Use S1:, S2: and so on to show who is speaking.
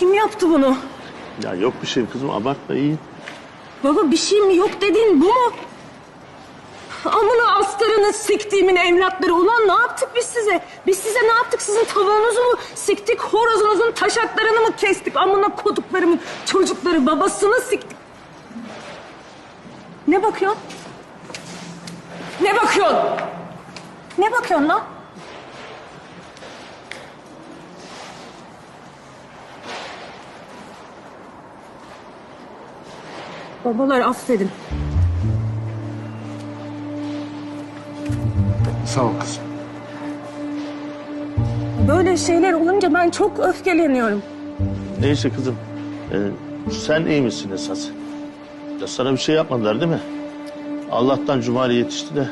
S1: Kim yaptı bunu?
S2: Ya yok bir şey kızım abartma iyi.
S1: Baba bir şey mi yok dediğin bu mu? Amına astarını siktiğimin evlatları. Ulan ne yaptık biz size? Biz size ne yaptık? Sizin tavuğunuzu mu siktik? Horozunuzun taşaklarını mı kestik? Amına koduklarımın çocukları babasını siktik. Ne bakıyorsun? Ne bakıyorsun? Ne bakıyorsun lan? Babalar affedin.
S2: Sağ ol kızım.
S1: Böyle şeyler olunca ben çok öfkeleniyorum.
S2: Neyse kızım. ee, sen iyi misin esas? Ya sana bir şey yapmadılar değil mi? Allah'tan Cumali yetişti de